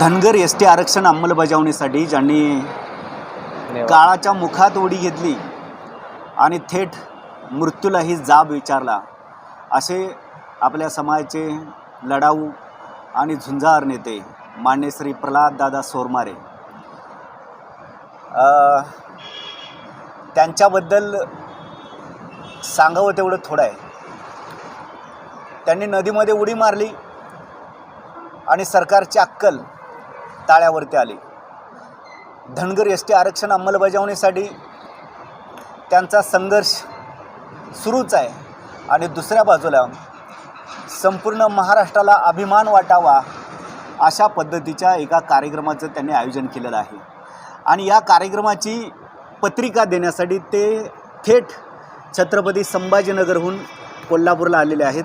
Dhangar S T आरक्षण अंमलबजावणीसाठी ज्यांनी काळाच्या मुखात उडी घेतली आणि थेट मृत्यूलाही जाब विचारला असे आपल्या समाजाचे लढाऊ आणि झुंजार नेते मान्य श्री प्रल्हाददादा सोरमारे. त्यांच्याबद्दल सांगावं तेवढं थोडं आहे. त्यांनी नदीमध्ये उडी मारली आणि सरकारची अक्कल ताळ्यावरती आले. धनगर एस टी आरक्षण अंमलबजावणीसाठी त्यांचा संघर्ष सुरूच आहे. आणि दुसऱ्या बाजूला संपूर्ण महाराष्ट्राला अभिमान वाटावा अशा पद्धतीच्या एका कार्यक्रमाचं त्यांनी आयोजन केलेलं आहे. आणि या कार्यक्रमाची पत्रिका देण्यासाठी ते थेट छत्रपती संभाजीनगरहून कोल्हापूरला आलेले आहेत.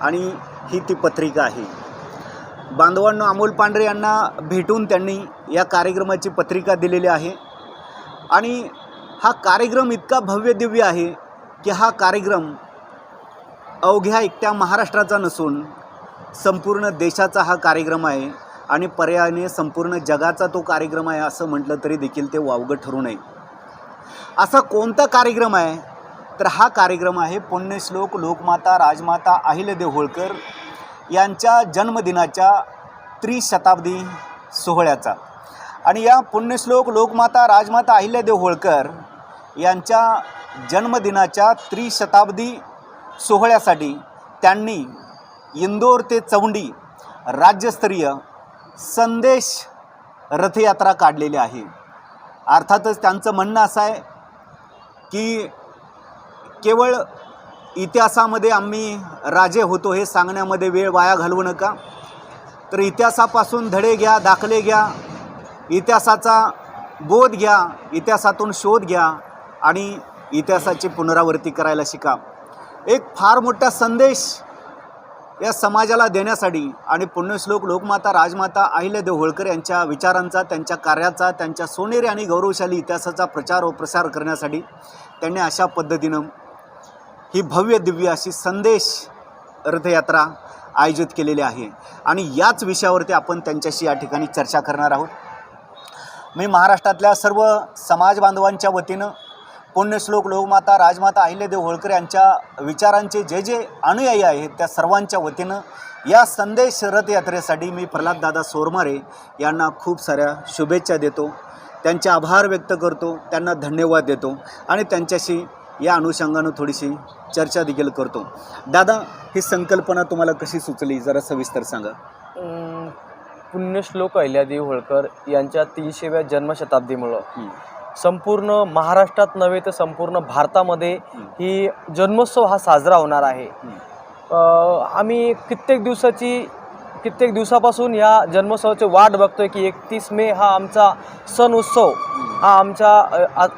आणि ही ती पत्रिका आहे. बांधवांनो अमोल पांढरे यांना भेटून त्यांनी या कार्यक्रमाची पत्रिका दिलेली आहे. आणि हा कार्यक्रम इतका भव्य दिव्य आहे की हा कार्यक्रम अवघ्या एकट्या महाराष्ट्राचा नसून संपूर्ण देशाचा हा कार्यक्रम आहे आणि पर्यायाने संपूर्ण जगाचा तो कार्यक्रम आहे असं म्हटलं तरी देखील ते वावगं ठरू नये. असा कोणता कार्यक्रम आहे? तर हा कार्यक्रम आहे पुण्यश्लोक लोकमाता राजमाता अहिल्यादेव होळकर यांच्या जन्मदिनाच्या त्रिशताब्दी सोहळ्याचा. आणि या पुण्यश्लोक लोकमाता राजमाता अहिल्यादेव होळकर यांच्या जन्मदिनाच्या त्रिशताब्दी सोहळ्यासाठी त्यांनी इंदोर ते चौंडी राज्यस्तरीय संदेश रथयात्रा काढलेली आहे. अर्थातच त्यांचं म्हणणं असं आहे की केवळ इतिहासामध्ये आम्ही राजे होतो हे सांगण्यामध्ये वेळ वाया घालवू नका. तर इतिहासापासून धडे घ्या दाखले घ्या इतिहासाचा बोध घ्या इतिहासातून शोध घ्या आणि इतिहासाची पुनरावृत्ती करायला शिका. एक फार मोठा संदेश या समाजाला देण्यासाठी आणि पुण्यश्लोक लोकमाता राजमाता अहिल्यादेव होळकर यांच्या विचारांचा त्यांच्या कार्याचा त्यांच्या सोनेरी आणि गौरवशाली इतिहासाचा प्रचार व प्रसार करण्यासाठी त्यांनी अशा पद्धतीनं ही भव्य दिव्य अशी संदेश रथयात्रा आयोजित केलेली आहे. आणि याच विषयावरती आपण त्यांच्याशी या ठिकाणी चर्चा करणार आहोत. मी महाराष्ट्रातल्या सर्व समाज बांधवांच्या वतीनं पुण्यश्लोक लोकमाता राजमाता अहिल्यादेव होळकर यांच्या विचारांचे जे जे अनुयायी आहेत त्या सर्वांच्या वतीनं या संदेश रथयात्रेसाठी मी प्रल्हाददादा सोरमारे यांना खूप साऱ्या शुभेच्छा देतो. त्यांचे आभार व्यक्त करतो त्यांना धन्यवाद देतो आणि त्यांच्याशी या अनुषंगानं थोडीशी चर्चा देखील करतो. दादा ही संकल्पना तुम्हाला कशी सुचली? जरा सविस्तर सांगा. पुण्यश्लोक अहिल्यादेवी होळकर यांच्या तीनशेव्या जन्मशताब्दीमुळं. संपूर्ण महाराष्ट्रात नव्हे तर संपूर्ण भारतामध्ये हं. जन्मोत्सव हा साजरा होणार आहे. आम्ही कित्येक दिवसाची कित्येक दिवसापासून या जन्मोत्सवाची वाट बघतोय की एकतीस मे हा आमचा सण उत्सव. हा. आमच्या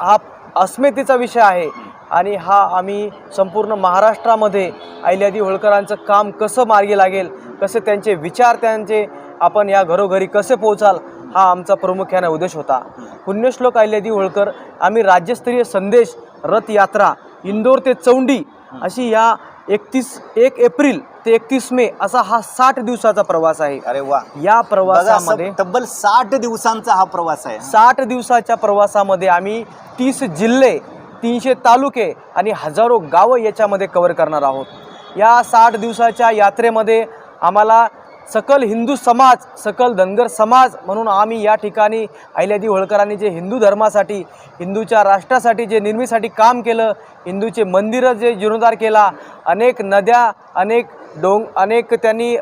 हा अस्मितेचा विषय आहे. आणि हा आम्ही संपूर्ण महाराष्ट्रामध्ये अहिल्यादी होळकरांचं काम कसं मार्गी लागेल कसे त्यांचे विचार त्यांचे आपण या घरोघरी कसे पोहोचाल हा आमचा प्रामुख्याने उद्देश होता. पुण्यश्लोक अहिल्यादी होळकर आम्ही राज्यस्तरीय संदेश रथयात्रा इंदोर ते चौंडी अशी या एकतीस एक एप्रिल ते एकतीस मे असा हा साठ दिवसाचा प्रवास आहे. अरे वा. या प्रवासामध्ये तब्बल साठ दिवसांचा हा प्रवास आहे. साठ दिवसाच्या प्रवासामध्ये आम्ही तीस जिल्हे तीनशे तालुके आणि हजारो गावं याच्यामध्ये कवर करणार आहोत. या साठ दिवसाच्या यात्रेमध्ये आम्हाला सकल हिंदू समाज सकल धनगर समाज म्हणून आम्ही या ठिकाणी अहिल्यादी होळकरांनी जे हिंदू धर्मासाठी हिंदूच्या राष्ट्रासाठी जे निर्मितीसाठी काम केलं हिंदूचे मंदिरं जे जीर्णोद्धार केला अनेक नद्या अनेक डोंग अनेक त्यांनी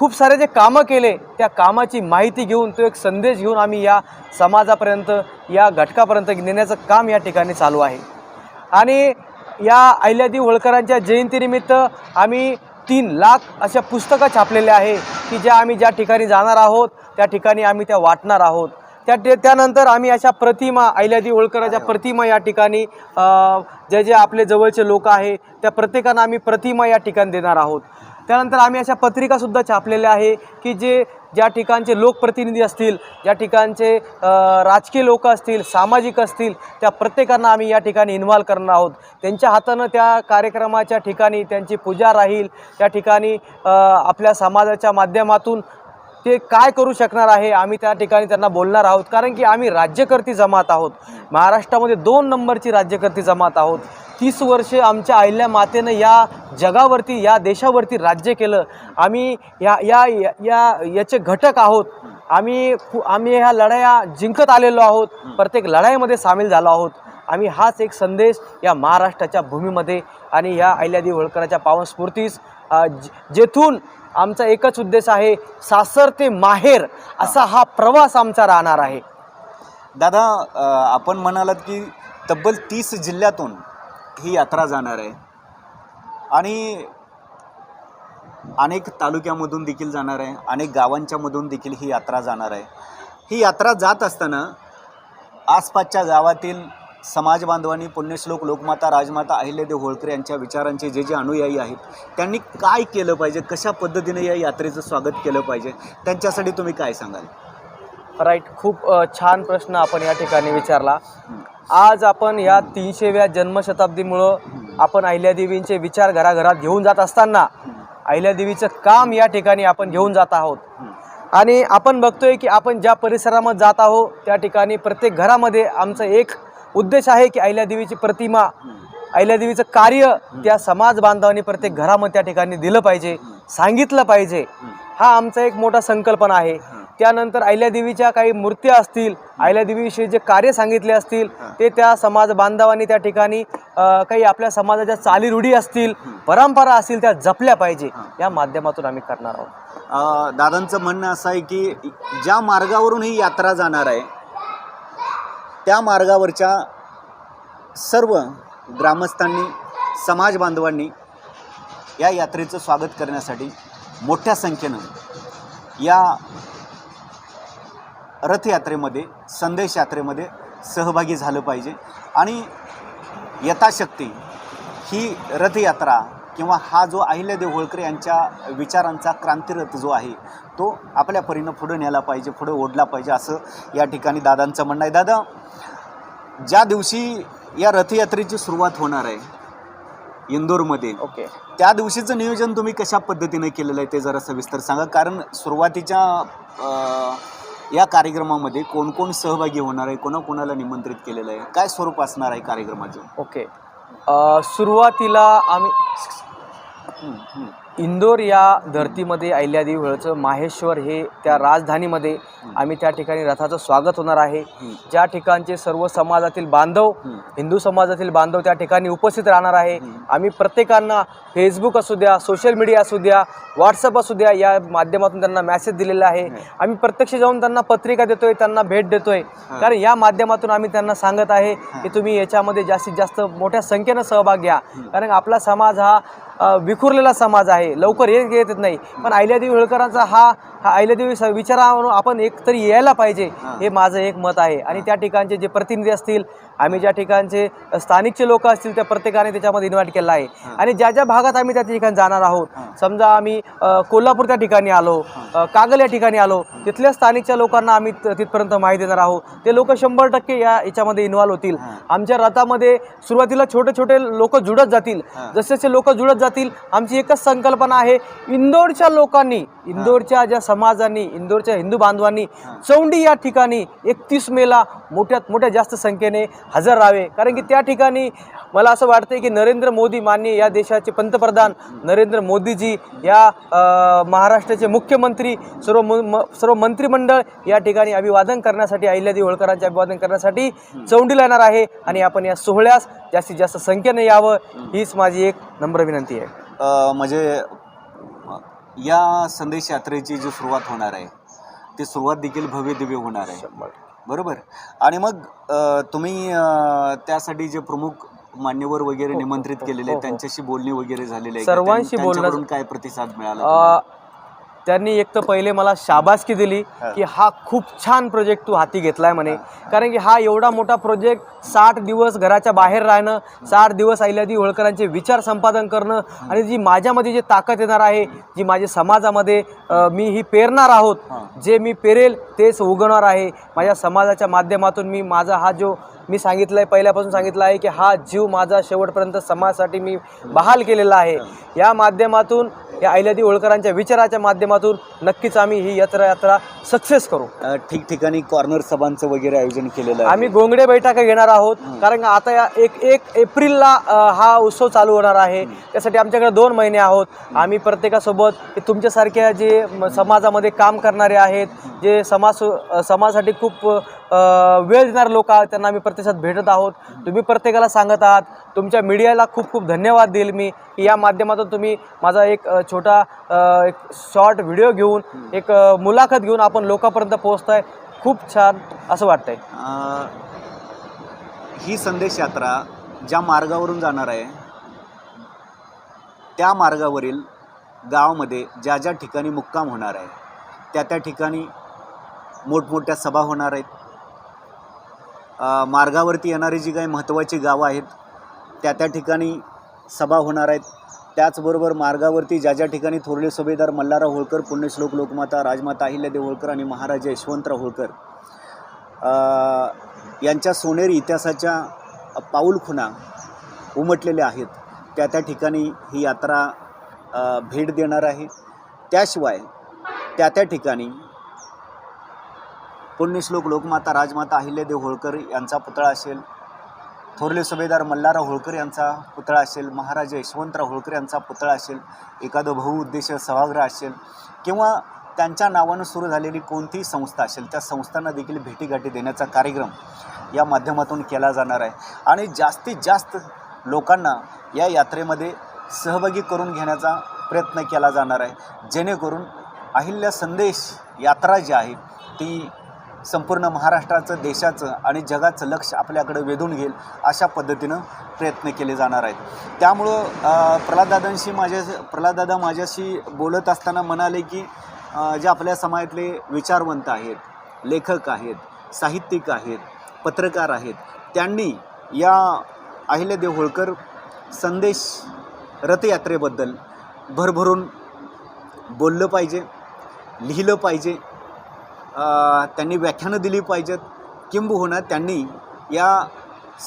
खूप सारे जे कामं केले त्या कामाची माहिती घेऊन तो एक संदेश घेऊन आम्ही या समाजापर्यंत या घटकापर्यंत नेण्याचं काम या ठिकाणी चालू आहे. आणि या अहिल्यादी होळकरांच्या जयंतीनिमित्त आम्ही तीन लाख अशा पुस्तकं छापलेल्या आहे की ज्या आम्ही ज्या ठिकाणी जाणार आहोत त्या ठिकाणी आम्ही त्या वाटणार आहोत. त्या त्यानंतर आम्ही अशा प्रतिमा अहिल्यादी होळकराच्या प्रतिमा या ठिकाणी जे जे आपले जवळचे लोक आहे त्या प्रत्येकांना आम्ही प्रतिमा या ठिकाणी देणार आहोत. त्यानंतर आम्ही अशा पत्रिकासुद्धा छापलेल्या आहे की जे ज्या ठिकाणचे लोकप्रतिनिधी असतील ज्या ठिकाणचे राजकीय लोक असतील सामाजिक असतील त्या प्रत्येकांना आम्ही या ठिकाणी इन्व्हॉल्व करणार आहोत. त्यांच्या हातानं त्या कार्यक्रमाच्या ठिकाणी त्यांची पूजा राहील त्या ठिकाणी आपल्या समाजाच्या माध्यमातून ते काय करू शकणार आहे? आम्ही त्या ठिकाणी त्यांना बोलणार आहोत. कारण की आम्ही राज्यकर्ती जमात आहोत. महाराष्ट्रामध्ये दोन नंबरची राज्यकर्ती जमात आहोत. तीस वर्षे आमच्या अहिल्या मातेनं या जगावरती या देशावरती राज्य केलं. आम्ही या या या- याचे घटक आहोत. आम्ही खू- आम्ही ह्या लढाया जिंकत आलेलो आहोत. प्रत्येक लढाईमध्ये सामील झालो आहोत. आम्ही हाच एक संदेश या महाराष्ट्राच्या भूमीमध्ये आणि या अहिल्यादेवी होळकराच्या पावन स्फूर्तीस जेथून आमचा एकच उद्देश आहे सासर ते माहेर असा हा प्रवास आमचा राहणार आहे. दादा आपण म्हणालात की तब्बल तीस जिल्ह्यातून ही यात्रा जाणार आहे. आणि अनेक तालुक्यामधून देखील जाणार आहे. अनेक गावांच्यामधून देखील ही यात्रा जाणार आहे. ही यात्रा जात असताना आसपासच्या गावातील समाज बांधवांनी पुण्यश्लोक लोकमाता राजमाता अहिल्यादेव होळकर यांच्या विचारांचे जे जे अनुयायी आहेत त्यांनी काय केलं पाहिजे? कशा पद्धतीने या यात्रेचं स्वागत केलं पाहिजे? त्यांच्यासाठी तुम्ही काय सांगाल? राईट खूप छान प्रश्न आपण या ठिकाणी विचारला. आज आपण या तीनशेव्या जन्मशताब्दीमुळं आपण अहिल्यादेवींचे विचार घराघरात घेऊन जात असताना अहिल्यादेवीचं काम या ठिकाणी आपण घेऊन जात आहोत. आणि आपण बघतोय की आपण ज्या परिसरामध्ये जात आहोत त्या ठिकाणी प्रत्येक घरामध्ये आमचं एक उद्देश आहे की अहिल्यादेवीची प्रतिमा अहिल्यादेवीचं कार्य त्या समाज बांधवांनी प्रत्येक घरामध्ये त्या ठिकाणी दिलं पाहिजे सांगितलं पाहिजे. हा आमचा एक मोठा संकल्पना आहे. त्यानंतर अहिल्यादेवीच्या काही मूर्त्या असतील अहिल्यादेवीविषयी जे कार्य सांगितले असतील ते त्या समाज बांधवांनी त्या ठिकाणी काही आपल्या समाजाच्या चालीरूढी असतील परंपरा असतील त्या जपल्या पाहिजे. या माध्यमातून आम्ही करणार आहोत. दादांचं म्हणणं असं आहे की ज्या मार्गावरून ही यात्रा जाणार आहे त्या मार्गावरच्या सर्व ग्रामस्थांनी समाज बांधवांनी या यात्रेचं स्वागत करण्यासाठी मोठ्या संख्येनं या रथयात्रेमध्ये संदेश यात्रेमध्ये सहभागी झालं पाहिजे. आणि यथाशक्ती ही रथयात्रा किंवा हा जो अहिल्यादेव होळकर यांच्या विचारांचा क्रांतिरथ जो आहे तो आपल्या परीनं पुढे न्यायला पाहिजे पुढे ओढला पाहिजे असं या ठिकाणी दादांचं म्हणणं आहे. दादा ज्या दिवशी या रथयात्रेची सुरुवात होणार आहे इंदोरमध्ये ओके. त्या दिवशीचं नियोजन तुम्ही कशा पद्धतीने केलेलं आहे ते जरा सविस्तर सांगा. कारण सुरुवातीच्या अ, या कार्यक्रमामध्ये कोण कोण सहभागी होणार आहे कोणाकोणाला निमंत्रित केलेलं आहे काय स्वरूप असणार आहे कार्यक्रमाचं? ओके. अ, सुरुवातीला आम्ही हं, हं. इंदोर या धर्तीमध्ये अहिल्यादेवी होळचं माहेश्वर हे त्या राजधानीमध्ये आम्ही त्या ठिकाणी रथाचं स्वागत होणार आहे. ज्या ठिकाणचे सर्व समाजातील बांधव हिंदू समाजातील बांधव त्या ठिकाणी उपस्थित राहणार आहे. आम्ही प्रत्येकांना फेसबुक असू द्या सोशल मीडिया असू द्या व्हॉट्सअप असू द्या या माध्यमातून त्यांना मेसेज दिलेला आहे. आम्ही प्रत्यक्ष जाऊन त्यांना पत्रिका देतोय त्यांना भेट देतोय. कारण या माध्यमातून आम्ही त्यांना सांगत आहे की तुम्ही याच्यामध्ये जास्तीत जास्त मोठ्या संख्येनं सहभाग घ्या. कारण आपला समाज हा विखुरलेला समाज आहे. लवकर येत येत नाही. पण आयल्यादेवी होळकरांचा हा हा अहिल्यादेवी विचारावरून आपण एक तरी यायला पाहिजे हां. माझं एक मत आहे. आणि त्या ठिकाणचे जे प्रतिनिधी असतील आम्ही ज्या ठिकाणचे स्थानिकचे लोक असतील त्या प्रत्येकाने त्याच्यामध्ये इन्व्हाइट केलं आहे. आणि ज्या ज्या भागात आम्ही त्या ठिकाणी जाणार आहोत. समजा आम्ही कोल्हापूर त्या ठिकाणी आलो कागल या ठिकाणी आलो तिथल्या स्थानिकच्या लोकांना आम्ही त- तिथपर्यंत माहिती देणार आहोत. ते लोक शंभर टक्के या याच्यामध्ये इन्व्हॉल्व होतील. आमच्या रथामध्ये सुरुवातीला छोटे छोटे लोक जुळत जातील. जसे जसे लोक जुळत जातील आमची एकच संकल्पना आहे इंदोरच्या लोकांनी इंदोरच्या ज्या समाजांनी इंदोरच्या हिंदू बांधवांनी चौंडी या ठिकाणी एकतीस मेला मोठ्यात मोठ्या जास्त संख्येने हजर राहावे. कारण की त्या ठिकाणी मला असं वाटते की नरेंद्र मोदी माननीय या देशाचे पंतप्रधान नरेंद्र मोदीजी या महाराष्ट्राचे मुख्यमंत्री सर्व म- सर्व मंत्रिमंडळ या ठिकाणी अभिवादन करण्यासाठी अहिल्यादेवी होळकरांचे अभिवादन करण्यासाठी चौंडीला येणार आहे आणि आपण या सोहळ्यास जास्तीत जास्त संख्येने यावं हीच माझी एक नम्र विनंती आहे. म्हणजे या संदेश यात्रेची जी सुरुवात होणार आहे ती सुरुवात देखील भव्य दिव्य होणार आहे बरोबर आणि मग तुम्ही त्यासाठी जे प्रमुख मान्यवर वगैरे हो, निमंत्रित हो, केलेले हो, आहेत हो. त्यांच्याशी बोलणी वगैरे झालेली आहे? सर्वांशी त्यां- बोलणं- त्यांच्याकडून काय प्रतिसाद मिळाला? त्यांनी एक तर पहिले मला शाबासकी दिली. की हा खूप छान प्रोजेक्ट तू हाती घेतलाय म्हणे कारण की हा एवढा मोठा प्रोजेक्ट साठ दिवस घराच्या बाहेर राहणं साठ दिवस अहिल्यादी होळकरांचे विचार संपादन करणं आणि जी माझ्यामध्ये जी ताकद येणार आहे जी माझ्या समाजामध्ये मी ही पेरणार आहोत. जे मी पेरेल तेच उगवणार आहे माझ्या समाजाच्या माध्यमातून मी माझा हा जो मी सांगितलं आहे पहिल्यापासून सांगितलं आहे की हा जीव माझा शेवटपर्यंत समाजासाठी मी बहाल केलेला आहे. या माध्यमातून या अहिल्यादी होळकरांच्या विचाराच्या माध्यमातून नक्कीच आम्ही ही यात्रा यात्रा सक्सेस करू ठिकठिकाणी कॉर्नर सभांचं वगैरे आयोजन केलेलं आहे. आम्ही गोंगडे बैठका घेणार आहोत. कारण का आता या एक एक एप्रिलला हा उत्सव चालू होणार आहे. त्यासाठी आमच्याकडे दोन महिने आहोत. आम्ही प्रत्येकासोबत तुमच्यासारख्या जे समाजामध्ये काम करणारे आहेत जे समाज समाजासाठी खूप वेळ देणारे लोक आहात त्यांना आम्ही प्रतिसाद भेटत आहोत. तुम्ही प्रत्येकाला सांगत आहात. तुमच्या मीडियाला खूप खूप धन्यवाद देईल मी. की या माध्यमातून तुम्ही माझा एक छोटा एक शॉर्ट व्हिडिओ घेऊन एक मुलाखत घेऊन आपण लोकांपर्यंत पोहोचताय. खूप छान असं वाटतंय. ही संदेश यात्रा ज्या मार्गावरून जाणार आहे त्या मार्गावरील गावामध्ये ज्या ज्या ठिकाणी मुक्काम होणार आहे त्या त्या ठिकाणी मोठमोठ्या सभा होणार आहेत. मार्गावरती येणारी जी काही महत्त्वाची गावं आहेत त्या त्या ठिकाणी सभा होणार आहेत. त्याचबरोबर मार्गावरती ज्या ज्या ठिकाणी थोरले सुभेदार मल्हारराव होळकर पुण्यश्लोक लोकमाता राजमाता अहिल्यादेव होळकर आणि महाराजा यशवंतराव होळकर यांच्या सोनेरी इतिहासाच्या पाऊलखुणा उमटलेल्या आहेत. त्या त्या ठिकाणी ही यात्रा भेट देणार आहे. त्याशिवाय त्या त्या ठिकाणी पुण्यश्लोक लोकमाता राजमाता अहिल्यादेव होळकर यांचा पुतळा असेल. थोरले सुभेदार मल्हारराव होळकर यांचा पुतळा असेल. महाराजा यशवंतराव होळकर यांचा पुतळा असेल. एखादं बहुउद्देश सभागृह असेल. किंवा त्यांच्या नावानं सुरू झालेली कोणतीही संस्था असेल त्या संस्थांना देखील भेटीगाठी देण्याचा कार्यक्रम या माध्यमातून केला जाणार आहे. आणि जास्तीत जास्त लोकांना या यात्रेमध्ये सहभागी करून घेण्याचा प्रयत्न केला जाणार आहे. जेणेकरून अहिल्या संदेश यात्रा जी आहे ती संपूर्ण महाराष्ट्राचं देशाचं आणि जगाचं लक्ष आपल्याकडे वेधून घेईल अशा पद्धतीनं प्रयत्न केले जाणार आहेत. त्यामुळं प्रल्हाददादांशी माझ्या प्रल्हाददादा माझ्याशी बोलत असताना म्हणाले की जे आपल्या समाजातले विचारवंत आहेत लेखक आहेत साहित्यिक आहेत पत्रकार आहेत त्यांनी या अहिल्या होळकर संदेश रथयात्रेबद्दल भरभरून बोललं पाहिजे लिहिलं पाहिजे त्यांनी व्याख्यानं दिली पाहिजेत. किंबहुना त्यांनी या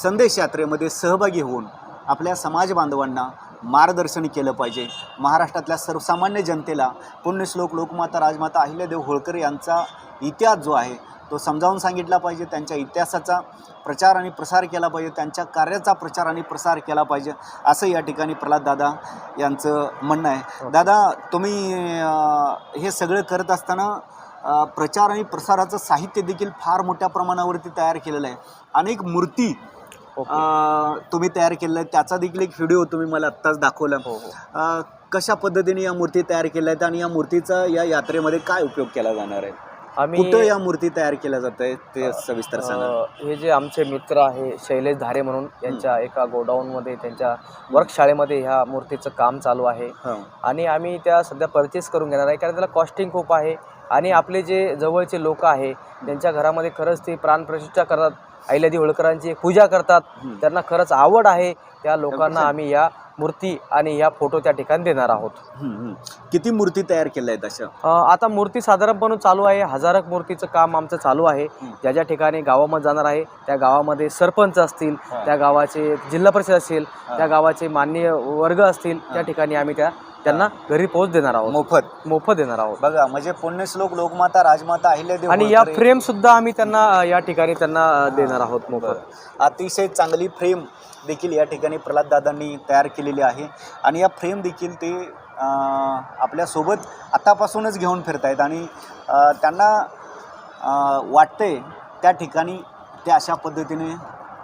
संदेश यात्रेमध्ये सहभागी होऊन आपल्या समाज बांधवांना मार्गदर्शन केलं पाहिजे. महाराष्ट्रातल्या सर्वसामान्य जनतेला पुण्यश्लोक लोकमाता राजमाता अहिल्यादेव होळकर यांचा इतिहास जो आहे तो समजावून सांगितला पाहिजे. त्यांच्या इतिहासाचा प्रचार आणि प्रसार केला पाहिजे. त्यांच्या कार्याचा प्रचार आणि प्रसार केला पाहिजे. असं या ठिकाणी प्रल्हाद दादा यांचं म्हणणं आहे. दादा तुम्ही हे सगळं करत असताना प्रचार आणि प्रसाराचं साहित्य देखील फार मोठ्या प्रमाणावरती तयार केलेलं आहे. अनेक मूर्ती तुम्ही तयार केलेल्या आहेत. त्याचा देखील एक व्हिडिओ तुम्ही मला आत्ताच दाखवला. हो हो. कशा पद्धतीने या मूर्ती तयार केल्या आहेत आणि या मूर्तीचा या यात्रेमध्ये काय उपयोग केला जाणार आहे? आम्ही कुठं या मूर्ती तयार केल्या जात आहेत? ते सविस्तर सांगा. हे जे आमचे मित्र आहे शैलेश धारे म्हणून यांच्या एका गोडाऊनमध्ये त्यांच्या वर्कशाळेमध्ये ह्या मूर्तीचं काम चालू आहे. आणि आम्ही त्या सध्या परचेस करून घेणार आहे कारण त्याला कॉस्टिंग खूप आहे. आणि आपले जे जवळचे लोक आहे त्यांच्या घरामध्ये खरंच ते प्राणप्रतिष्ठा करतात अहिल्यादी होळकरांची पूजा करतात. त्यांना खरंच आवड आहे त्या लोकांना आम्ही या मूर्ती आणि या फोटो त्या ठिकाणी देणार आहोत. किती मूर्ती तयार केल्या आहेत अशा आता मूर्ती साधारणपणे चालू आहे हजारक मूर्तीचं काम आमचं चालू आहे. ज्या ज्या ठिकाणी गावामध्ये जाणार आहे त्या गावामध्ये सरपंच असतील. त्या गावाचे जिल्हा परिषद असेल. त्या गावाचे मान्य वर्ग असतील त्या ठिकाणी आम्ही त्या त्यांना घरी पोहोच देणार आहोत. मोफत. मोफत देणार आहोत. बघा म्हणजे पुण्यश्लोक लोकमाता राजमाता अहिल्यादेव आणि या फ्रेम सुद्धा आम्ही त्यांना या ठिकाणी त्यांना देणार आहोत मोफत. अतिशय चांगली फ्रेम देखील या ठिकाणी प्रल्हाद दादांनी तयार केलेली आहे. आणि या फ्रेम देखील ते आपल्यासोबत आतापासूनच घेऊन फिरत आहेत आणि त्यांना अं, वाटतंय त्या ठिकाणी ते अशा पद्धतीने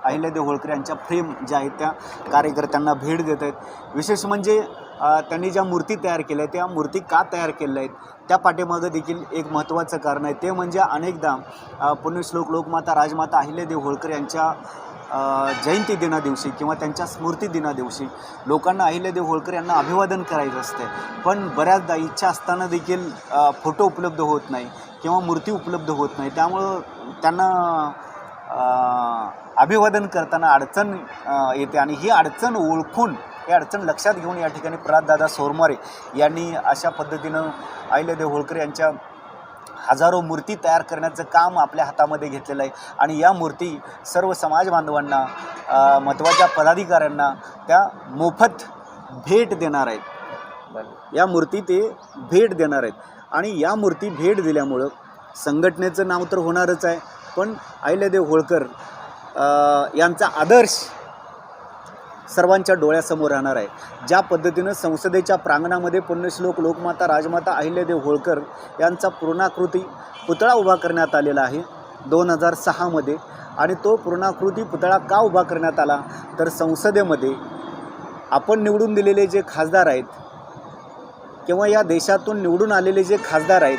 अहिल्यादेव होळकर यांच्या फ्रेम ज्या आहेत त्या कार्यकर्त्यांना भेट देत आहेत. विशेष म्हणजे त्यांनी ज्या मूर्ती तयार केल्या आहेत त्या मूर्ती का तयार केल्या आहेत त्या पाठीमागं देखील एक महत्त्वाचं कारण आहे. ते म्हणजे अनेकदा पुण्यश्लोक लोकमाता राजमाता अहिल्यादेव होळकर यांच्या जयंती दिना दिवशी किंवा त्यांच्या स्मृती दिना दिवशी लोकांना अहिल्यादेव होळकर यांना अभिवादन करायचं असते पण बऱ्याचदा इच्छा असताना देखील फोटो उपलब्ध होत नाही किंवा मूर्ती उपलब्ध होत नाही. त्यामुळं त्यांना अभिवादन करताना अडचण येते आणि ही अडचण ओळखून ही अडचण लक्षात घेऊन या ठिकाणी प्रल्हाददादा सोरमारे यांनी अशा पद्धतीनं अहिल्यादेव होळकर यांच्या हजारो मूर्ती तयार करण्याचं काम आपल्या हातामध्ये घेतलेलं आहे. आणि या मूर्ती सर्व समाज बांधवांना महत्त्वाच्या पदाधिकाऱ्यांना त्या मोफत भेट देणार आहेत. या मूर्ती ते भेट देणार आहेत. आणि या मूर्ती भेट दिल्यामुळं संघटनेचं नाव तर होणारच आहे. पण अहिल्यादेव होळकर यांचा आदर्श सर्वांच्या डोळ्यासमोर राहणार आहे. ज्या पद्धतीनं संसदेच्या प्रांगणामध्ये पुण्यश्लोक लोकमाता राजमाता अहिल्यादेव होळकर यांचा पूर्णाकृती पुतळा उभा करण्यात आलेला आहे दोन हजार सहामध्ये. आणि तो पूर्णाकृती पुतळा का उभा करण्यात आला? तर संसदेमध्ये आपण निवडून दिलेले जे खासदार आहेत किंवा या देशातून निवडून आलेले जे खासदार आहेत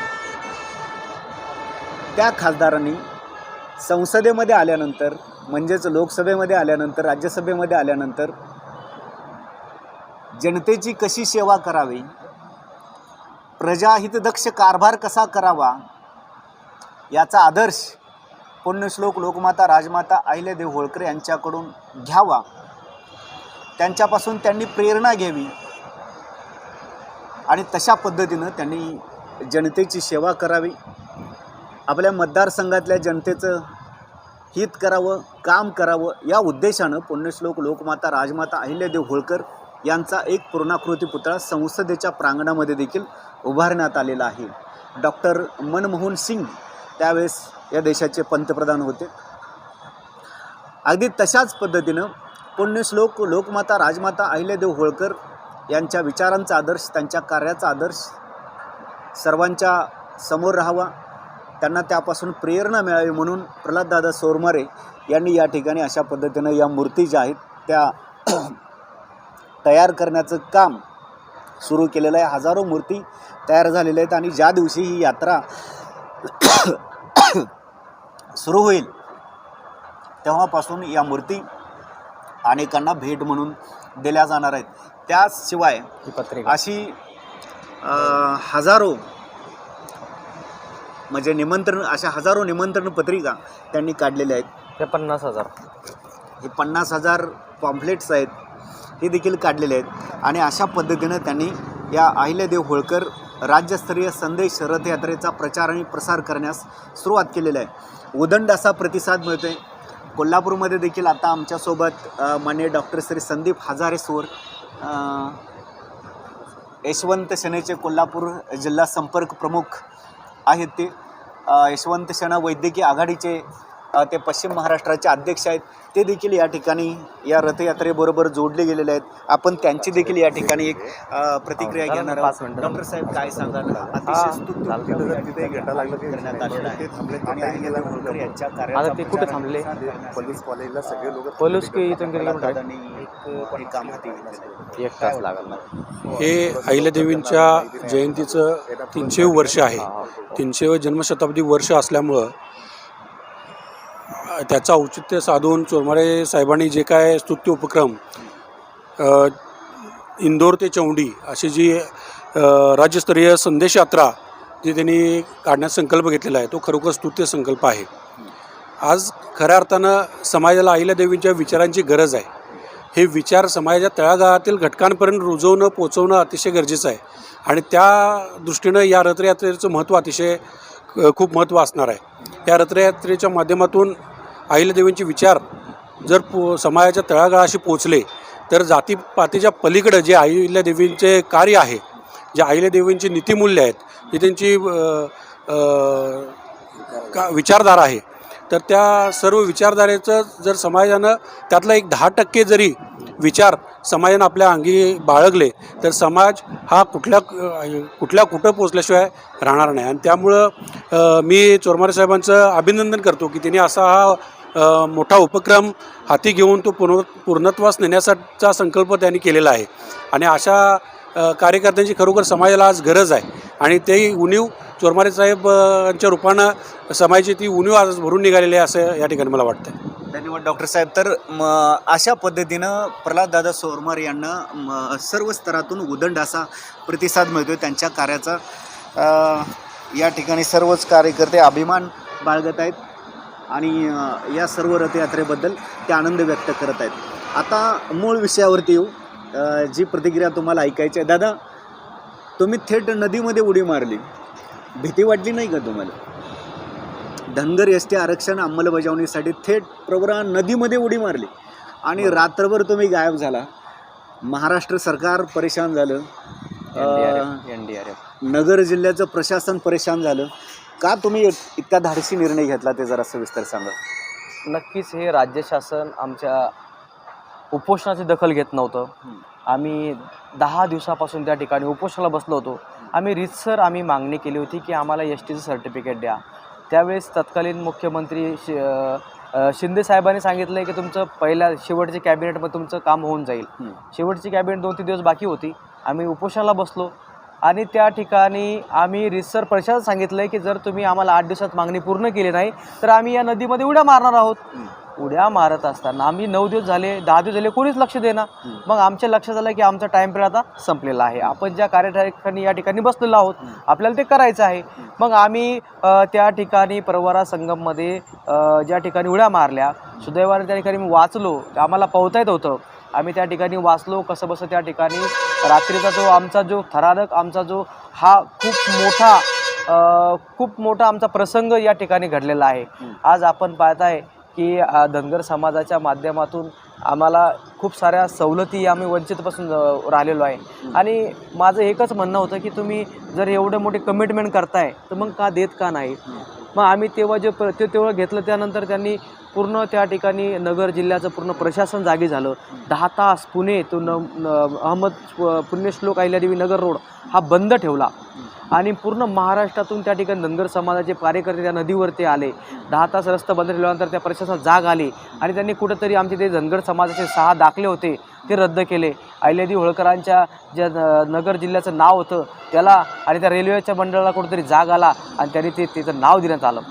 त्या खासदारांनी संसदेमध्ये आल्यानंतर म्हणजेच लोकसभेमध्ये आल्यानंतर राज्यसभेमध्ये आल्यानंतर जनतेची कशी सेवा करावी? प्रजाहितदक्ष कारभार कसा करावा? याचा आदर्श पुण्यश्लोक लोकमाता राजमाता अहिल्यादेव होळकर यांच्याकडून घ्यावा. त्यांच्यापासून त्यांनी प्रेरणा घ्यावी. आणि तशा पद्धतीनं त्यांनी जनतेची सेवा करावी. आपल्या मतदारसंघातल्या जनतेचं हित करावं काम करावं या उद्देशानं पुण्यश्लोक लोकमाता राजमाता अहिल्यादेव होळकर यांचा एक पूर्णाकृती पुतळा संसदेच्या प्रांगणामध्ये देखील उभारण्यात आलेला आहे. डॉक्टर मनमोहन सिंग त्यावेळेस या देशाचे पंतप्रधान होते. अगदी तशाच पद्धतीनं पुण्यश्लोक लोकमाता राजमाता अहिल्यादेव होळकर यांच्या विचारांचा आदर्श त्यांच्या कार्याचा आदर्श सर्वांच्या समोर राहावा. त्यांना त्यापासून प्रेरणा मिळावी म्हणून प्रल्हाददादा सोरमारे यांनी या ठिकाणी अशा पद्धतीनं या मूर्ती ज्या आहेत त्या तयार करण्याचं काम सुरू केलेलं आहे. हजारो मूर्ती तयार झालेल्या आहेत आणि ज्या दिवशी ही यात्रा सुरू होईल तेव्हापासून या मूर्ती अनेकांना भेट म्हणून दिल्या जाणार आहेत. त्याशिवाय ही पत्रिका. अशी हजारो म्हणजे निमंत्रण अशा हजारो निमंत्रण पत्रिका त्यांनी काढलेल्या आहेत. ते पन्नास हजार. हे पन्नास हजार पॉम्पलेट्स आहेत हे देखील काढलेले आहेत. आणि अशा पद्धतीनं त्यांनी या अहिल्यादेव होळकर राज्यस्तरीय संदेश रथयात्रेचा प्रचार आणि प्रसार करण्यास सुरुवात केलेला आहे. उदंड असा प्रतिसाद मिळतो आहे कोल्हापूरमध्ये देखील आता आमच्यासोबत माननीय डॉक्टर श्री संदीप हजारे सोर अ, यशवंत सेनेचे कोल्हापूर जिल्हा संपर्क प्रमुख आहेत ते यशवंत सेना वैद्यकीय आघाडीचे ते पश्चिम महाराष्ट्राचे अध्यक्ष आहेत. ते देखील या ठिकाणी या रथयात्रेबरोबर जोडले गेलेले आहेत. आपण त्यांची देखील या ठिकाणी एक प्रतिक्रिया घेणार आहोत. डॉक्टर साहेब काय सांगाल अतिशय हा, तिथे करण्यात आलेलं आहे. आणि अहिल्यादेवी होळकर यांच्या कार्याचा आता ते कुठे थांबले? पोलीस कॉलेजला सगळे लोक पोलीस हे काम हाती. एक तास लागला हे अहिल्यादेवींच्या जयंतीचं तीनशे वर्ष आहे. तीनशे जन्मशताब्दी वर्ष असल्यामुळं त्याचं औचित्य साधून चोरमारे साहेबांनी जे काय स्तुत्य उपक्रम इंदोर ते चौंडी अशी जी राज्यस्तरीय संदेश यात्रा जी त्यांनी काढण्याचा संकल्प घेतलेला आहे तो खरोखर स्तुत्य संकल्प आहे. आज खऱ्या अर्थानं समाजाला अहिल्यादेवींच्या विचारांची गरज आहे. हे विचार समाजाच्या तळागाळातील घटकांपर्यंत रुजवणं पोचवणं अतिशय गरजेचं आहे आणि त्या दृष्टीनं या रथयात्रेचं महत्त्व अतिशय खूप महत्त्व असणार आहे. या रथयात्रेच्या माध्यमातून अहिल्यादेवींचे विचार जर पो समाजाच्या तळागाळाशी पोचले तर जातीपातीच्या पलीकडं जे अहिल्यादेवींचे कार्य आहे जे अहिल्यादेवींची नीतिमूल्य आहेत जे त्यांची का विचारधारा आहे तर त्या सर्व विचारधारेचं जर समाजानं त्यातला एक दहा टक्के जरी विचार समाजानं आपल्या अंगी बाळगले तर समाज हा कुठल्या कुठल्या कुठं पोचल्याशिवाय राहणार नाही. आणि त्यामुळं मी चोरमारे साहेबांचं अभिनंदन करतो की त्यांनी असा हा मोठा उपक्रम हाती घेऊन तो पूर्ण पूर्णत्वास नेण्याचा संकल्प त्यांनी केलेला आहे. आणि अशा कार्यकर्त्यांची खरोखर समाजाला आज गरज आहे. आणि तेही उणीव चोरमारे साहेबांच्या रूपानं समाजाची ती उणीव आज भरून निघालेली आहे असं या ठिकाणी मला वाटतं धन्यवाद डॉक्टर साहेब. तर म अशा पद्धतीनं प्रल्हाददादा सोरमार यांना म सर्व स्तरातून उदंड असा प्रतिसाद मिळतो त्यांच्या कार्याचा. या ठिकाणी सर्वच कार्यकर्ते अभिमान बाळगत आहेत. आणि या सर्व रथयात्रेबद्दल ते आनंद व्यक्त करत आहेत. आता मूळ विषयावरती येऊ. जी प्रतिक्रिया तुम्हाला ऐकायची आहे. दादा तुम्ही थेट नदीमध्ये उडी मारली. भीती वाटली नाही का तुम्हाला? धनगर एस टी आरक्षण अंमलबजावणीसाठी थेट प्रवरा नदीमध्ये उडी मारली. आणि रात्रभर तुम्ही गायब झाला. महाराष्ट्र सरकार परेशान झालं. N D R F. नगर जिल्ह्याचं प्रशासन परेशान झालं. का तुम्ही इतका धाडसी निर्णय घेतला ते जरा सविस्तर सांगा. नक्कीच हे राज्य शासन आमच्या उपोषणाची दखल घेत नव्हतं. आम्ही दहा दिवसापासून त्या ठिकाणी उपोषणाला बसलो होतो. आम्ही रितसर आम्ही मागणी केली होती की आम्हाला एस टीचं सर्टिफिकेट द्या. त्यावेळेस तत्कालीन मुख्यमंत्री शि शिंदे साहेबांनी सांगितलं आहे की तुमचं पहिल्या शेवटच्या कॅबिनेटमध्ये तुमचं काम होऊन जाईल. शेवटची कॅबिनेट दोन तीन दिवस बाकी होती. आम्ही उपोषणाला बसलो. आणि त्या ठिकाणी आम्ही रिसर प्रशासन सांगितलं आहे की जर तुम्ही आम्हाला आठ दिवसात मागणी पूर्ण केली नाही तर आम्ही या नदीमध्ये उड्या मारणार आहोत. उड्या मारत असताना आम्ही नऊ दिवस झाले दहा दिवस झाले कोणीच लक्ष देणार. मग आमच्या लक्षात आलं की आमचा टाईम पिरियड आता संपलेला आहे. आपण ज्या कार्यठिकाणी या ठिकाणी बसलेलो आहोत. आपल्याला ते करायचं आहे. मग आम्ही त्या ठिकाणी प्रवरा संगममध्ये ज्या ठिकाणी उड्या मारल्या सुदैवाने त्या ठिकाणी मी वाचलो आम्हाला पोहता येत होतं. आम्ही त्या ठिकाणी वाचलो कसं बसं त्या ठिकाणी. रात्रीचा जो आमचा जो थरारक आमचा जो हा खूप मोठा खूप मोठा आमचा प्रसंग या ठिकाणी घडलेला आहे. आज आपण पाहताय की धनगर समाजाच्या माध्यमातून आम्हाला खूप साऱ्या सवलती आम्ही वंचितपासून राहिलेलो आहे. आणि माझं एकच म्हणणं होतं की तुम्ही जर एवढं मोठे कमिटमेंट करताय तर मग का देत का नाही? मग आम्ही तेव्हा जे प्र ते तेव्हा घेतलं त्यानंतर त्यांनी पूर्ण त्या ठिकाणी नगर जिल्ह्याचं पूर्ण प्रशासन जागी झालं. दहा तास पुणे तो न अहमद पुण्यश्लोक अहिल्यादेवी नगर रोड हा बंद ठेवला. आणि पूर्ण महाराष्ट्रातून त्या ठिकाणी धनगर समाजाचे कार्यकर्ते त्या नदीवरती आले. दहा तास रस्ता बंद ठेवल्यानंतर त्या प्रशासनात जाग आली. आणि त्यांनी कुठंतरी आमचे ते धनगर समाजाचे सहा दाखले होते. ते रद्द केले. अहिल्यादेवी होळकरांच्या ज्या नगर जिल्ह्याचं नाव होतं त्याला आणि त्या रेल्वेच्या मंडळाला कुठंतरी जाग आला आणि त्यांनी ते त्याचं नाव देण्यात आलं.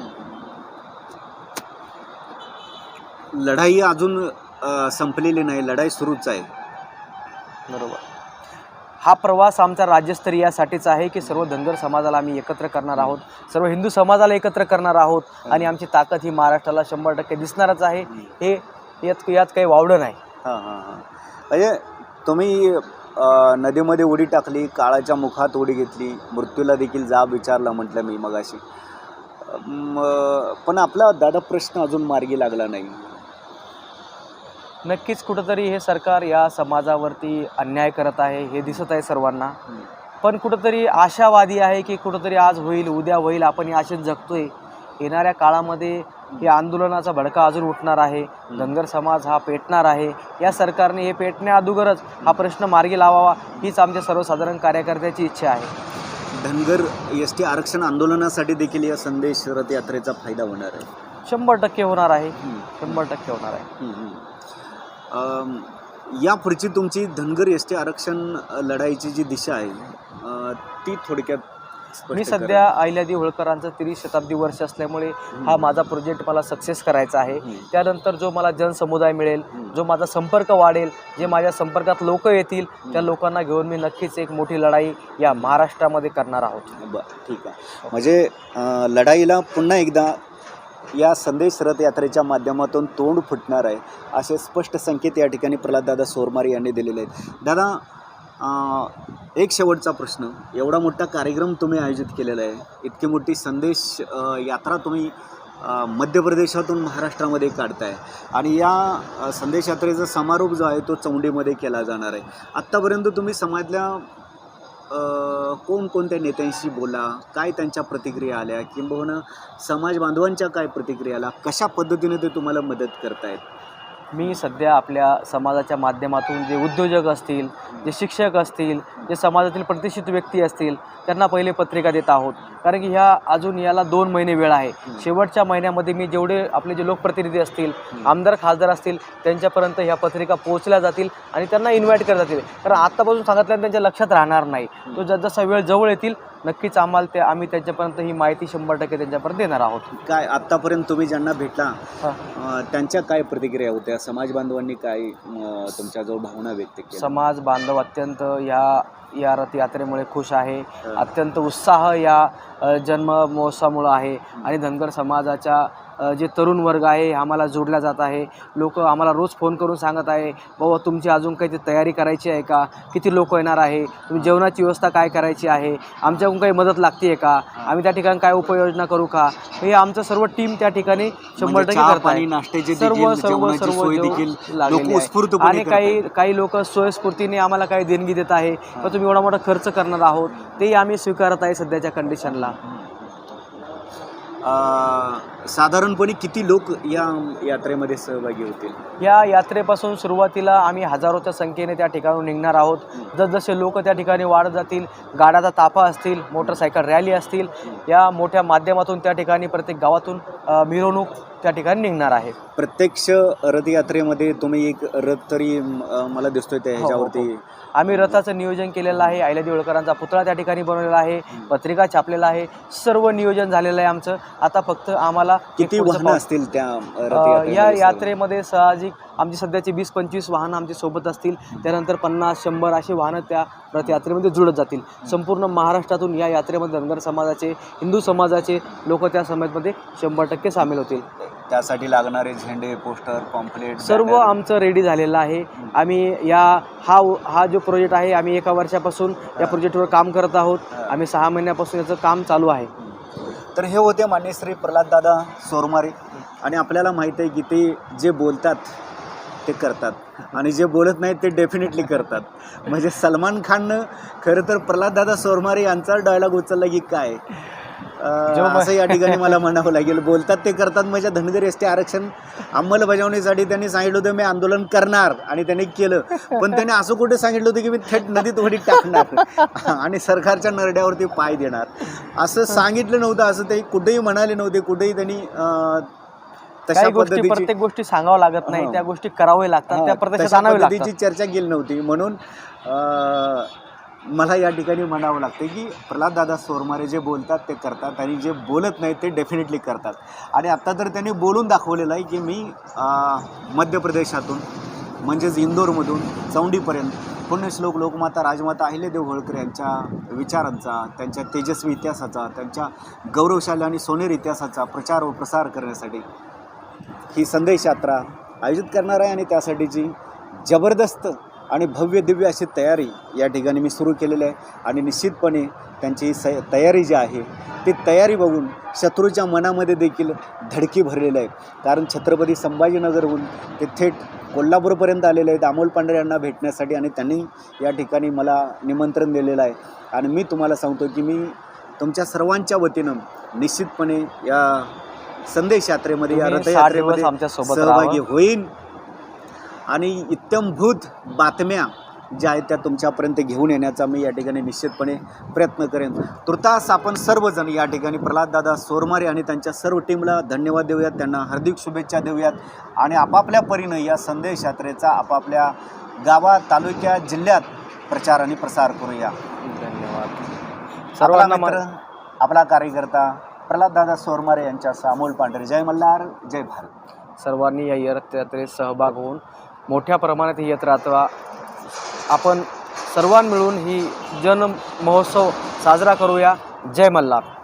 लढाई अजून संपलेली नाही. लढाई सुरूच आहे. बरोबर. हा प्रवास आमचा राज्यस्तरीय यासाठीच आहे की सर्व धनगर समाजाला आम्ही एकत्र करणार आहोत. सर्व हिंदू समाजाला एकत्र करणार आहोत आणि आमची ताकद ही महाराष्ट्राला शंभर टक्के दिसणारच आहे. हे यात यात काही वावडं नाही. हां हां हां. म्हणजे तुम्ही नदीमध्ये उडी टाकली काळाच्या मुखात उडी घेतली मृत्यूला देखील जाब विचारला म्हटलं मी मगाशी. पण आपला दादा प्रश्न अजून मार्गी लागला नाही. नक्कीच कुठंतरी हे सरकार या समाजावरती अन्याय करत आहे हे दिसत आहे सर्वांना. पण कुठंतरी आशावादी आहे की कुठंतरी आज होईल उद्या होईल आपण या आशेत जगतोय. येणाऱ्या काळामध्ये हे आंदोलनाचा भडका अजून उठणार आहे. धनगर समाज हा पेटणार आहे. या सरकारने हे पेटण्या अगोदरच हा प्रश्न मार्गी लावावा हीच आमच्या सर्वसाधारण कार्यकर्त्याची इच्छा आहे. धनगर एस टी आरक्षण आंदोलनासाठी देखील या संदेश रथयात्रेचा फायदा होणार आहे. शंभर टक्के होणार आहे. शंभर टक्के होणार आहे. या पुढची तुमची धनगर एस टी आरक्षण लढाईची जी दिशा आहे ती थोडक्यात मी. सध्या अहिल्यादेवी होळकरांचं त्रिश शताब्दी वर्ष असल्यामुळे हा माझा प्रोजेक्ट मला सक्सेस करायचा आहे. त्यानंतर जो मला जनसमुदाय मिळेल. जो माझा संपर्क वाढेल जे माझ्या संपर्कात लोक येतील त्या लोकांना घेऊन मी नक्कीच एक मोठी लढाई या महाराष्ट्रामध्ये करणार आहोत बरं ठीक आहे म्हणजे लढाईला पुन्हा एकदा या संदेश रथयात्रेच्या माध्यमातून तोंड फुटणार आहे असे स्पष्ट संकेत या ठिकाणी प्रल्हाददादा सोरमारे यांनी दिलेले आहेत दादा एक शेवटचा प्रश्न. एवढा मोठा कार्यक्रम तुम्ही आयोजित केलेला आहे. इतकी मोठी संदेश यात्रा तुम्ही मध्य प्रदेशातून महाराष्ट्रामध्ये काढताय. आणि या संदेश यात्रेचा समारोप जो आहे तो चौंडीमध्ये केला जाणार आहे. आत्तापर्यंत तुम्ही समाजल्या कोणकोणत्या नेत्यांशी बोला काय त्यांच्या प्रतिक्रिया आल्या किंबहुना समाज बांधवांच्या काय प्रतिक्रिया आल्या कशा पद्धतीने ते तुम्हाला मदत करतायत? मी सध्या आपल्या समाजाच्या माध्यमातून जे उद्योजक असतील जे शिक्षक असतील जे समाजातील प्रतिष्ठित व्यक्ती असतील त्यांना पहिले पत्रिका देत आहोत. कारण की ह्या अजून याला दोन महिने वेळ आहे. शेवटच्या महिन्यामध्ये मी जेवढे आपले जे लोकप्रतिनिधी असतील आमदार खासदार असतील त्यांच्यापर्यंत ह्या पत्रिका पोहोचल्या जातील आणि त्यांना इन्व्हाइट करता जातील. कारण आत्तापासून सांगितल्यानं त्यांच्या लक्षात राहणार नाही. तो जसा वेळ जवळ येतील नक्कीच आम्हाला ते आम्ही त्यांच्यापर्यंत ही माहिती शंभर टक्के त्यांच्यापर्यंत देणार आहोत. काय आत्तापर्यंत तुम्ही ज्यांना भेटला हा. त्यांच्या काय प्रतिक्रिया होत्या? समाज बांधवांनी काय तुमच्याजवळ भावना व्यक्त केल्या? समाज बांधव अत्यंत या या रथयात्रेमुळे खुश आहे. अत्यंत उत्साह या जन्म महोत्सवामुळं आहे. आणि धनगर समाजाच्या जे तरुण वर्ग आहे आम्हाला जोडला जात आहे. लोक आम्हाला रोज फोन करून सांगत आहे बाबा तुमची अजून काही तयारी करायची आहे का? किती लोक येणार आहे? तुम्ही जेवणाची व्यवस्था काय करायची आहे? आमच्याकडून काही मदत लागते आहे का? आम्ही त्या ठिकाणी काय उपाययोजना करू का? हे आमचं सर्व टीम त्या ठिकाणी शंभर म्हणजे टक्के नाश्त्याची सर्व सर्व सर्व आणि काही. काही लोक स्वयंस्फूर्तीने आम्हाला काही देणगी देत आहे. तर तुम्ही एवढा मोठा खर्च करणार आहोत तेही आम्ही स्वीकारत आहे सध्याच्या कंडिशनला साधारणपणे किती लोक या यात्रेमध्ये सहभागी होतील? या यात्रेपासून सुरुवातीला आम्ही हजारोच्या संख्येने त्या ठिकाणून निघणार आहोत. जसजसे लोक त्या ठिकाणी वाढत जातील गाड्याचा ताफा असतील मोटरसायकल रॅली असतील या मोठ्या माध्यमातून त्या ठिकाणी प्रत्येक गावातून मिरवणूक त्या ठिकाणी निघणार आहे. प्रत्यक्ष रथयात्रेमध्ये तुम्ही एक रथ तरी मला दिसतोय त्या हो, हो, हो. ह्याच्यावरती आम्ही रथाचं नियोजन केलेलं आहे. अहिल्यादेवी होळकरांचा पुतळा त्या ठिकाणी बनवलेला आहे. पत्रिका छापलेला आहे. सर्व नियोजन झालेलं आहे आमचं. आता फक्त आम्हाला किती वाहनं असतील त्या या? यात्रेमध्ये साहजिक आमची सध्याची वीस पंचवीस वाहनं आमच्यासोबत असतील. त्यानंतर पन्नास शंभर अशी वाहनं त्या रथयात्रेमध्ये जुळत जातील. संपूर्ण महाराष्ट्रातून या यात्रेमध्ये धनगर समाजाचे हिंदू समाजाचे लोक त्या समाजमध्ये शंभर टक्के सामील होतील. त्यासाठी लागणारे झेंडे पोस्टर पॉम्पलेट सर्व. आमचं रेडी झालेलं आहे. आम्ही या हा हा जो प्रोजेक्ट आहे आम्ही एका वर्षापासून या प्रोजेक्टवर काम करत आहोत. आम्ही सहा महिन्यापासून याचं काम चालू आहे. तर हे होते मान्य श्री प्रल्हाददादा सोरमारे. आणि आपल्याला माहीत आहे की ते जे बोलतात ते करतात. आणि जे बोलत नाहीत ते डेफिनेटली करतात. म्हणजे सलमान खाननं खरं तर प्रल्हाददादा सोरमारे यांचा डायलॉग उचलला की काय? असं या ठिकाणी मला म्हणावं लागेल. बोलतात ते करतात म्हणजे धनगर एस टी आरक्षण अंमलबजावणीसाठी त्यांनी सांगितलं होतं मी आंदोलन करणार. आणि त्यांनी केलं. पण त्यांनी असं कुठे सांगितलं होतं की मी थेट नदीत उडी टाकणार. आणि सरकारच्या नरड्यावरती पाय देणार. असं सांगितलं नव्हतं असं ते कुठेही म्हणाले नव्हते कुठेही त्यांनी तशा गोष्टी प्रत्येक गोष्टी सांगावं लागत नाही. त्या गोष्टी कराव्या लागतात त्या लागतात. चर्चा केली नव्हती. म्हणून मला या ठिकाणी म्हणावं लागतं की प्रल्हाददादा सोरमारे जे बोलतात ते करतात आणि जे बोलत नाही ते डेफिनेटली करतात. आणि आत्ता तर त्यांनी बोलून दाखवलेलं आहे की मी मध्य प्रदेशातून म्हणजेच इंदोरमधून चौंडीपर्यंत पुण्यश्लोक लोकमाता राजमाता अहिल्यादेव होळकर यांच्या विचारांचा त्यांच्या तेजस्वी इतिहासाचा त्यांच्या गौरवशाली आणि सोनेरी इतिहासाचा प्रचार व प्रसार करण्यासाठी ही संदेश यात्रा आयोजित करणार आहे आणि त्यासाठीची जबरदस्त आणि भव्य दिव्य अशी तयारी या ठिकाणी मी सुरू केलेली आहे. आणि निश्चितपणे त्यांची स तयारी जी आहे ती तयारी बघून शत्रूच्या मनामध्ये देखील धडकी भरलेलं आहे. कारण छत्रपती संभाजीनगरहून ते थेट कोल्हापूरपर्यंत आलेले आहेत. अमोल पांढरे यांना भेटण्यासाठी आणि त्यांनी या ठिकाणी मला निमंत्रण दिलेलं आहे. आणि मी तुम्हाला सांगतो की मी तुमच्या सर्वांच्या वतीनं निश्चितपणे या संदेश यात्रेमध्ये या रथयात्रेमध्ये आमच्या सहभागी. होईन. आणि इत्यंभूत बातम्या ज्या आहेत त्या तुमच्यापर्यंत घेऊन येण्याचा मी या ठिकाणी निश्चितपणे प्रयत्न करेन. तुर्तास आपण सर्वजण या ठिकाणी प्रल्हाददादा सोरमारे आणि त्यांच्या सर्व टीमला धन्यवाद देऊयात. त्यांना हार्दिक शुभेच्छा देऊयात. आणि आपापल्या परीनं या संदेश यात्रेचा आपापल्या गावात तालुक्यात जिल्ह्यात प्रचार आणि प्रसार करूया. धन्यवाद. सर्वांना मित्र आपला कार्यकर्ता प्रल्हाददादा सोरमारे यांच्या अमोल पांढरे. जय मल्हार जय भारत. सर्वांनी या रथयात्रेत सहभाग होऊन मोठ्या प्रमाणात ही यात्रा आपण सर्वां मिळून ही जन महोत्सव साजरा करूया. जय मल्हार.